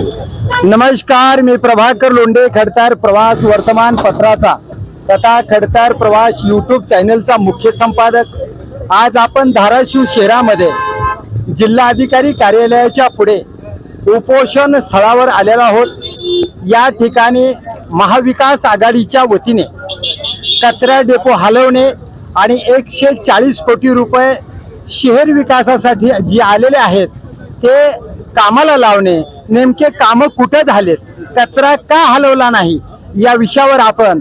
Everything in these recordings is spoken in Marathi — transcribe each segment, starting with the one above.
नमस्कार मी प्रभाकर लोंढे खडतार प्रवास वर्तमान पत्राचा. तथा खडतार प्रवास यूट्यूब चॅनलचा मुख्य संपादक. आज आपण धाराशिव शहरामध्ये जिल्हाधिकारी कार्यालयाच्या पुढे उपोषण स्थळावर आलेलो आहोत. या ठिकाणी महाविकास आघाडीच्या वतीने कचरा डेपो हलवणे आणि एकशे चाळीस कोटी रुपये शहर विकासासाठी जे आलेले आहेत ते कामाला लावणे नेमके कामं कुठे झालेत? कचरा का हलवला नाही? या विषयावर आपण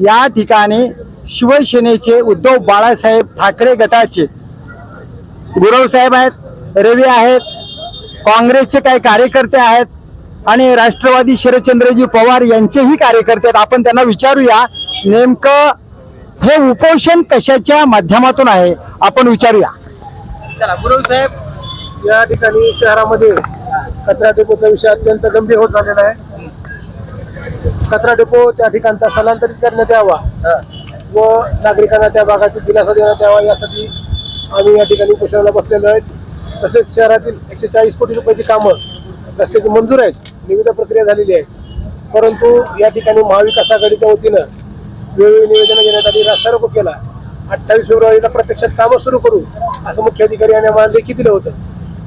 या ठिकाणी शिवसेनेचे उद्धव बाळासाहेब ठाकरे गटाचे गुरवसाहेब आहेत रवी आहेत काँग्रेसचे काही कार्यकर्ते आहेत आणि राष्ट्रवादी शरदचंद्रजी पवार यांचेही कार्यकर्ते आहेत. आपण त्यांना विचारूया नेमकं हे उपोषण कशाच्या माध्यमातून आहे? आपण विचारूया. चला गुरव साहेब या ठिकाणी शहरामध्ये कचरा डेपोचा विषय अत्यंत गंभीर होत झालेला आहे. कचरा डेपो त्या ठिकाणचा स्थलांतरित करण्यात यावा व नागरिकांना त्या भागातील दिलासा देण्यात यावा यासाठी आम्ही या ठिकाणी उपोषणाला बसलेलो आहेत. तसेच शहरातील एकशे चाळीस कोटी रुपयाची कामं रस्त्याची मंजूर आहेत निविदा प्रक्रिया झालेली आहे. परंतु या ठिकाणी महाविकास आघाडीच्या वतीनं वेळोवेळी निवेदन घेण्यात आली रास्ता रोको केला. अठ्ठावीस फेब्रुवारीला प्रत्यक्षात कामं सुरू करू असं मुख्याधिकारी यांनी आम्हाला लेखी दिलं होतं.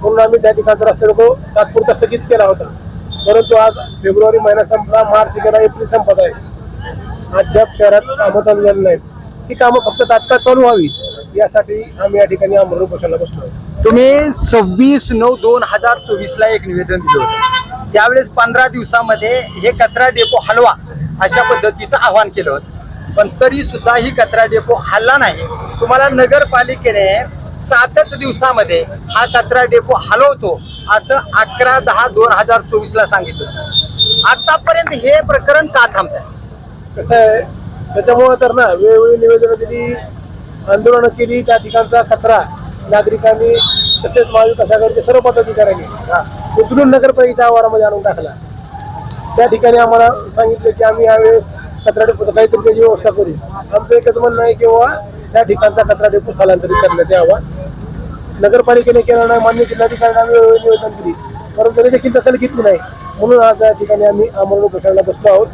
म्हणून आम्ही त्या ठिकाणचा रस्ता रोको तात्पुरता स्थगित केला होता. परंतु आज फेब्रुवारी महिना संपला मार्च गेला एप्रिल संपत आहे. अद्याप शहरात कामं चालू झाली नाहीत. ही कामं फक्त तात्काळ चालू व्हावी यासाठी आम्ही या ठिकाणी आमरण उपोषणाला बसलो तुम्ही सव्वीस नऊ दोन हजार चोवीस ला एक निवेदन दिलं होतं. त्यावेळेस पंधरा दिवसामध्ये हे कचरा डेपो हलवा अशा पद्धतीचं आवाहन केलं होतं. पण तरी सुद्धा ही कचरा डेपो हल्ला नाही. तुम्हाला नगरपालिकेने सातच दिवसामध्ये हा कचरा डेपो हलवतो असं अकरा दहा दोन हजार चोवीस ला सांगितलं. आतापर्यंत हे प्रकरण का थांबत कसं आहे त्याच्यामुळं तर ना वेळोवेळी निवेदनं दिली आंदोलनं केली त्या ठिकाणचा कचरा नागरिकांनी तसेच महाविकास आघाडीच्या सर्व पदाधिकाऱ्यांनी उचलून नगरपालिकेच्या आवारामध्ये आणून टाकला. त्या ठिकाणी आम्हाला सांगितलं की आम्ही यावेळेस कचरा डेपोचं काहीतरी त्याची व्यवस्था करू. आमचं एकच म्हणणं आहे की बाबा त्या ठिकाणचा कचरा डेपो स्थलांतरित करण्यात यावा. नगरपालिकेने केला नाही मान्य जिल्हाधिकाऱ्यांना वेळोवेळी निवेदन दिली. परंतु तरी देखील दखल घेतली नाही. म्हणून आज या ठिकाणी आम्ही आमरण उपोषणाला बसलो आहोत.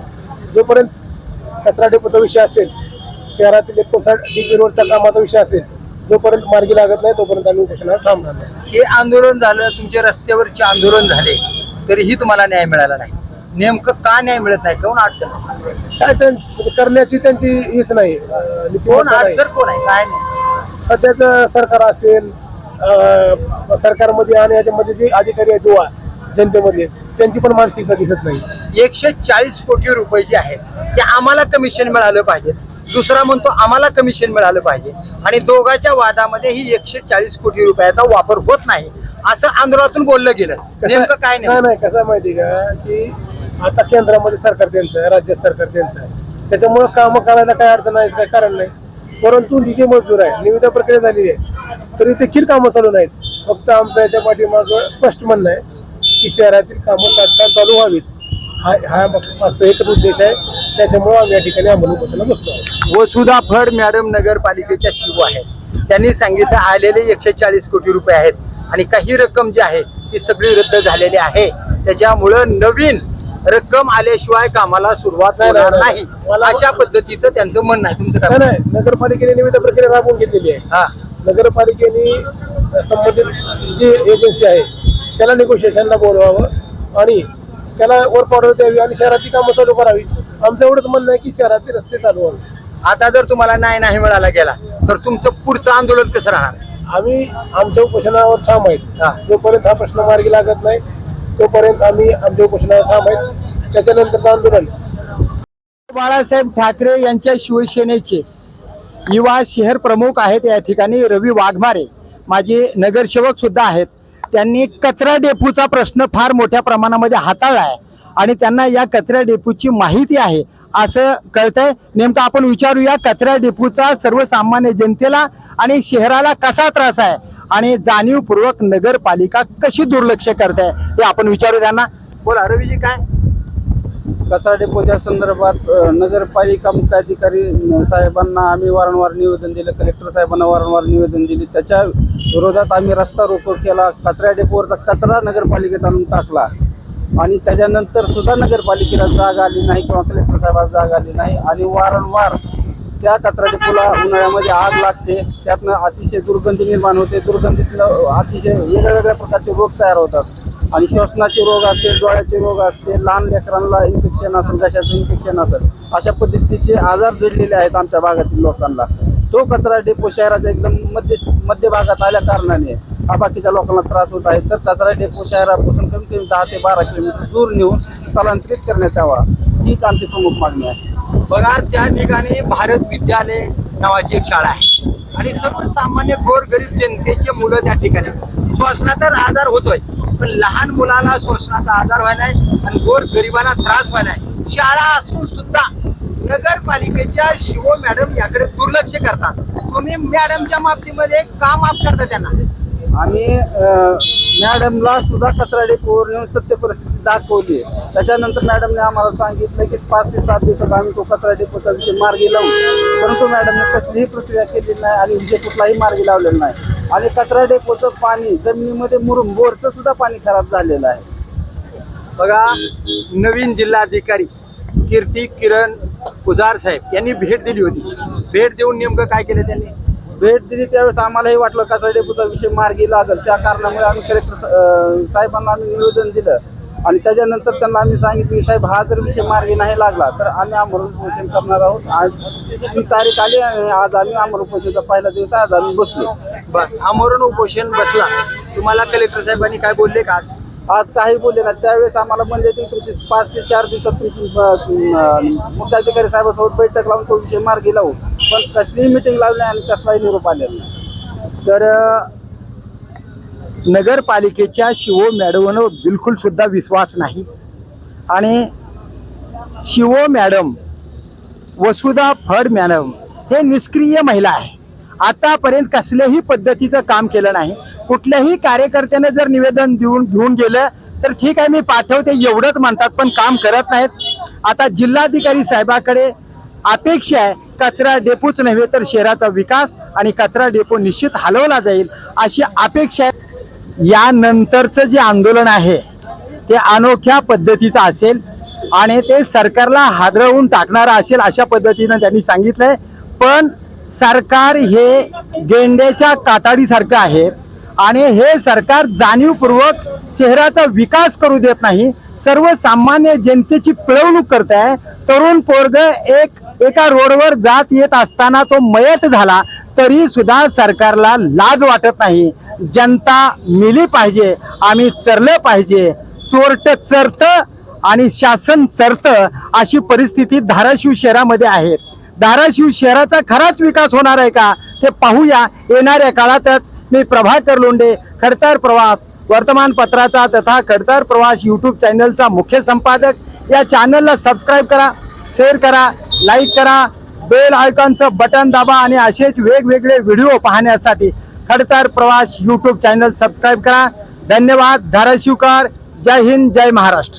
जोपर्यंत कचरा डेपोचा विषय असेल शहरातील एकोणसाठ डीपी रोडच्या कामाचा विषय असेल जोपर्यंत मार्गी लागत नाही तोपर्यंत आम्ही उपोषणाला थांबणार नाही. हे आंदोलन झालं तुमच्या रस्त्यावरचे आंदोलन झाले तरीही तुम्हाला न्याय मिळाला नाही. नेमकं का न्याय मिळत नाही? कोण अडचण काय त्यां- करण्याची त्यांची हीच नाही. अं, नीतिमत्ता कोण नाही. अडचण कोण आहे? काय नाही. सध्याचं सरकार असेल अं, सरकारमध्ये आणि याच्यामध्ये जे अधिकारी आहेत दुवा जनतेमध्ये त्यांची पण मानसिकता दिसत नाही. एकशे चाळीस कोटी रुपये जे आहेत ते आम्हाला कमिशन मिळालं पाहिजे. दुसरा म्हणतो आम्हाला कमिशन मिळालं पाहिजे. आणि दोघांच्या वादामध्ये ही एकशे चाळीस कोटी रुपयाचा वापर होत नाही. असं आंदोलनातून बोललं गेलं. कसं- नेमकं काय नाही. नाही नाही कसं आहे माहिती का? की आता केंद्रामध्ये सरकार त्यांचं आहे राज्य सरकार त्यांचं आहे. त्याच्यामुळं कामं करायला काय अडचण नाही काय कारण नाही. परंतु निधी मंजूर आहे निविदा प्रक्रिया झालेली आहे तरी देखील कामं चालू नाहीत. फक्त आमच्या याच्या पाठीमागं स्पष्ट म्हणणं आहे की शहरातील कामं तात्काळ चालू व्हावीत हा हा मागचा एकच उद्देश आहे. त्याच्यामुळं आम्ही या ठिकाणी अंमल बसतो बसलो आहोत. वसुधा फड मॅडम नगरपालिकेच्या शिव आहेत. त्यांनी सांगितलं आलेले एकशे चाळीस कोटी रुपये आहेत आणि काही रक्कम जी आहे ती सगळी रद्द झालेली आहे. त्याच्यामुळं नवीन रक्कम आल्याशिवाय कामाला सुरुवात नाही, नाही, होणार नाही. नाही. मला- अशा पद्धतीचं त्यांचं म्हणणं आहे. तुमचं नाही काय नाही. नगरपालिकेने निविदा प्रक्रिया राबवून घेतलेली आहे. हा. नगरपालिकेने संबंधित जी एजन्सी आहे त्याला निगोशिएशनला बोलवावं आणि त्याला वर्क ऑर्डर द्यावी आणि शहराची कामं चालू करावी. आमचं एवढंच म्हणणं आहे की शहराचे रस्ते चालू व्हावे. आता जर तुम्हाला न्याय नाही मिळाला गेला तर तुमचं पुढचं आंदोलन कसं राहणार? आम्ही आमच्या उपोषणावर ठाम आहेत. हा. जोपर्यंत हा प्रश्न मार्गी लागत नाही तोपर्यंत आम्ही आमच्या उपोषणावर ठाम आहेत. त्याच्यानंतरचं आंदोलन बाळासाहेब ठाकरे यांच्या शिवसेनेचे युवा शहर प्रमुख आहेत. या ठिकाणी रवी वाघमारे माझे नगरसेवक सुद्धा आहेत. त्यांनी कचरा डेपूचा प्रश्न फार मोठ्या प्रमाणामध्ये हाताळला आहे आणि त्यांना या कचरा डेपूची माहिती आहे असं कळतंय. नेमकं आपण विचारूया कचरा डेपूचा सर्वसामान्य जनतेला आणि शहराला कसा त्रास आहे? आणि जाणीवपूर्वक नगरपालिका कशी दुर्लक्ष करते हे आपण विचारू त्यांना. बोला रवीजी काय? कचरा डेपोच्या संदर्भात नगरपालिका मुख्याधिकारी साहेबांना आम्ही वारंवार निवेदन दिलं कलेक्टर साहेबांना वारंवार निवेदन दिले. त्याच्या विरोधात आम्ही रस्ता रोको केला कचरा डेपोवरचा कचरा नगरपालिकेत आणून टाकला. आणि त्याच्यानंतर सुद्धा नगरपालिकेला जाग आली नाही किंवा कलेक्टर साहेबाला जाग आली नाही. आणि वारंवार त्या कचरा पुला उन्हाळ्यामध्ये आग लागते. त्यातनं अतिशय दुर्गंधी निर्माण होते. दुर्गंधीतनं अतिशय वेगळ्या वेगळ्या प्रकारचे रोग तयार होतात. आणि श्वसनाचे रोग असतील डोळ्याचे रोग असते लहान लेकरांना इन्फेक्शन असेल कशाचं इन्फेक्शन असेल अशा पद्धतीचे आजार जडलेले आहेत आमच्या भागातील लोकांना. तो कचरा डेपो शहराच्या एकदम मध्य मध्य भागात आल्या कारणाने हा बाकीच्या लोकांना त्रास होत आहे. तर कचरा डेपो शहरापासून कमीत कमी दहा ते बारा किलोमीटर दूर नेऊन स्थलांतरित करण्यात यावा. हीच आमची प्रमुख मागणी आहे. बघा त्या ठिकाणी भारत विद्यालय नावाची एक शाळा आहे. आणि सर्वसामान्य गोर गरीब जनतेचे मुलं त्या ठिकाणी श्वसनाचा आजार होतोय पण लहान मुलाला श्वसनाचा आजार व्हायलाय आणि गोर गरिबांना त्रास व्हायलाय शाळा असून सुद्धा नगरपालिकेच्या शिवो मॅडम याकडे दुर्लक्ष करतात. तुम्ही मॅडमच्या बाबतीमध्ये का माफ करता त्यांना. आणि मॅडमला सुद्धा कचरा डेपोवर नेऊन सत्य परिस्थिती दाखवली त्याच्यानंतर मॅडमने आम्हाला सांगितलं की पाच ते सात दिवसात आम्ही तो कचरा डेपोचा विषय मार्गी लावू. परंतु मॅडमने कसलीही प्रक्रिया केलेली नाही आणि विषय कुठलाही मार्गी लावलेला नाही. आणि कचरा डेपोचं पाणी जमिनीमध्ये मुरून बोरचं सुद्धा पाणी खराब झालेलं आहे. बघा नवीन जिल्हाधिकारी कीर्ती किरण पुजार साहेब यांनी भेट दिली होती. भेट देऊन नेमकं काय केलं त्यांनी? भेट दिली त्यावेळेस आम्हालाही वाटलं कचरा डेपोचा विषय मार्गी लागेल. त्या कारणामुळे आम्ही कलेक्टर साहेबांना आम्ही निवेदन दिलं. आणि त्याच्यानंतर त्यांना आम्ही सांगितलं की साहेब हा जर विषय मार्गी नाही लागला तर आम्ही आमरण उपोषण करणार आहोत. आज ती तारीख आली आणि आज आम्ही आमरण उपोषणाचा पहिला दिवस आहे, आज आम्ही बसलो. बर आमरण उपोषण बसला. तुम्हाला कलेक्टर साहेबांनी काय बोलले का आज? आज काही बोलले ना त्यावेळेस आम्हाला म्हणले ते तुमची पाच ते चार दिवसात तुमची मुख्याधिकारी साहेबांसोबत बैठक लावून तो विषय मार्गी लावू. पण कसलीही मिटिंग लावली आणि कसलाही निरोप आलेला नाही. तर नगरपालिकेच्या शिवो मॅडमवर बिलकुल सुद्धा विश्वास नाही. आणि शिवो मॅडम वसुधा फड मॅडम हे निष्क्रिय महिला आहे आतापर्यंत कसल्याही पद्धतीचं काम केलं नाही. कुठल्याही कार्यकर्त्याने जर निवेदन देऊन घेऊन गेलं तर ठीक आहे मी पाठवते एवढंच म्हणतात पण काम करत नाहीत. आता जिल्हाधिकारी साहेबाकडे अपेक्षा आहे कचरा डेपोच नव्हे तर शहराचा विकास आणि कचरा डेपो निश्चित हलवला जाईल अशी अपेक्षा आहे. यानंतरचं जे आंदोलन आहे ते अनोख्या पद्धतीचं असेल आणि ते सरकारला हादरवून टाकणारं असेल अशा पद्धतीनं त्यांनी सांगितलंय. पण सरकार हे गेंड्याच्या काताडीसारखं आहे आणि हे सरकार जाणीवपूर्वक शहराचा विकास करू देत नाही. सर्वसामान्य जनतेची पिळवणूक करत आहे. तरुण पोरग एक एका रोडवर जात येत असताना तो मयत झाला तरी सुद्धा सरकारला लाज वाटत नाही. जनता मिली पाहिजे आम्ही चरलं पाहिजे. चोरट चरतं आणि शासन चरतं अशी परिस्थिती धाराशिव शहरामध्ये आहे. धाराशिव शहराचा खराच विकास होणार आहे का ते पाहूया. येणाऱ्या काळातच मी प्रभाकर लोंडे खडतर प्रवास वर्तमानपत्राचा तथा खडतर प्रवास यूट्यूब चॅनलचा मुख्य संपादक. या चॅनलला सबस्क्राईब करा शेअर करा लाईक करा बेल आयकॉनचं बटन दाबा आणि असेच वेगवेगळे व्हिडिओ पाहण्यासाठी खडतर प्रवास यूट्यूब चॅनल सबस्क्राईब करा. धन्यवाद धाराशिवकर. जय हिंद जय महाराष्ट्र.